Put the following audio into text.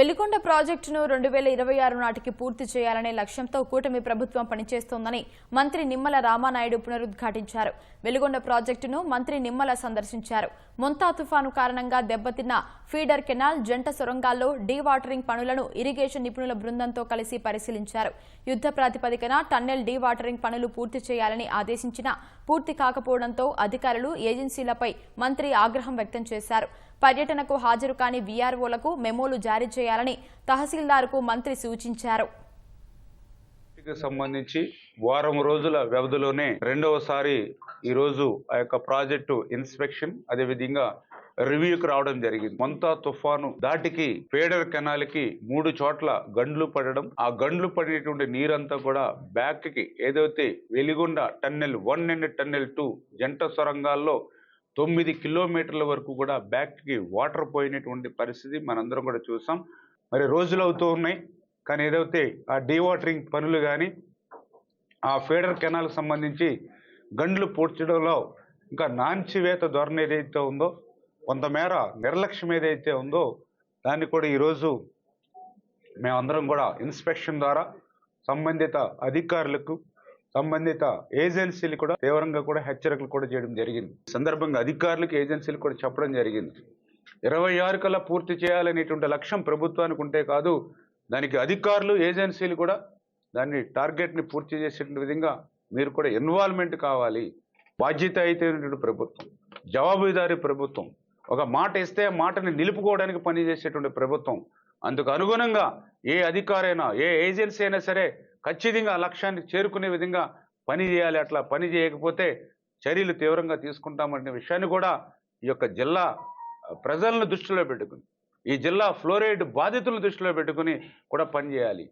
వెలికొండ ప్రాజెక్టును రెండు వేల ఇరవై ఆరు నాటికి పూర్తి చేయాలనే లక్ష్యంతో కూటమి ప్రభుత్వం పనిచేస్తోందని మంత్రి నిమ్మల రామానాయుడు పునరుద్ఘాటించారు. వెలిగొండ ప్రాజెక్టును మంత్రి నిమ్మల సందర్శించారు. మొంతా తుఫాను కారణంగా దెబ్బతిన్న ఫీడర్ కెనాల్ జంట సొరంగాల్లో డీవాటరింగ్ పనులను ఇరిగేషన్ నిపుణుల బృందంతో కలిసి పరిశీలించారు. యుద్ధ ప్రాతిపదికన టన్నెల్ డీవాటరింగ్ పనులు పూర్తి చేయాలని ఆదేశించినా పూర్తి కాకపోవడంతో అధికారులు ఏజెన్సీలపై మంత్రి ఆగ్రహం వ్యక్తం చేశారు. పర్యటనకు హాజరు కాని వీఆర్ఓలకు మెమోలు జారీ చేయాలని తహసీల్దార్కు మంత్రి సూచించారు. సంబంధించి వారం రోజుల వ్యవధిలోనే రెండవసారి ఈరోజు ఆ యొక్క ప్రాజెక్టు ఇన్స్పెక్షన్ అదేవిధంగా రివ్యూకి రావడం జరిగింది. మొంతా తుఫాను దాటికి పేడర్ కెనాల్కి మూడు చోట్ల గండ్లు పడడం ఆ గండ్లు పడినటువంటి నీరంతా కూడా బ్యాక్కి ఏదైతే Veligonda tunnel one and tunnel two జంట సొరంగాల్లో తొమ్మిది కిలోమీటర్ల వరకు కూడా బ్యాక్కి వాటర్ పోయినటువంటి పరిస్థితి మనందరం కూడా చూసాం. మరి రోజులు అవుతూ ఉన్నాయి. కానీ ఏదైతే ఆ డీవాటరింగ్ పనులు కానీ ఆ ఫీడర్ కెనాల్ సంబంధించి గండ్లు పూడ్చడంలో ఇంకా నాంచివేత ధోరణి ఏదైతే ఉందో కొంతమేర నిర్లక్ష్యం ఏదైతే ఉందో దాన్ని కూడా ఈరోజు మేమందరం కూడా ఇన్స్పెక్షన్ ద్వారా సంబంధిత అధికారులకు సంబంధిత ఏజెన్సీలు కూడా తీవ్రంగా కూడా హెచ్చరికలు కూడా చేయడం జరిగింది. సందర్భంగా అధికారులకు ఏజెన్సీలు కూడా చెప్పడం జరిగింది. ఇరవై ఆరు కల్లా పూర్తి చేయాలనేటువంటి లక్ష్యం ప్రభుత్వానికి ఉంటే కాదు దానికి అధికారులు ఏజెన్సీలు కూడా దాన్ని టార్గెట్ని పూర్తి చేసేటువంటి విధంగా మీరు కూడా ఇన్వాల్వ్మెంట్ కావాలి. బాధ్యత అయితేటువంటి ప్రభుత్వం జవాబుదారీ ప్రభుత్వం. ఒక మాట ఇస్తే మాటని నిలుపుకోవడానికి పనిచేసేటువంటి ప్రభుత్వం. అందుకు అనుగుణంగా ఏ అధికారైనా ఏ ఏజెన్సీ అయినా సరే ఖచ్చితంగా లక్ష్యాన్ని చేరుకునే విధంగా పని చేయాలి. అట్లా పని చేయకపోతే చర్యలు తీవ్రంగా తీసుకుంటామనే విషయాన్ని కూడా ఈ యొక్క జిల్లా ప్రజలను దృష్టిలో పెట్టుకుని ఈ జిల్లా ఫ్లోరైడ్ బాధితులను దృష్టిలో పెట్టుకుని కూడా పనిచేయాలి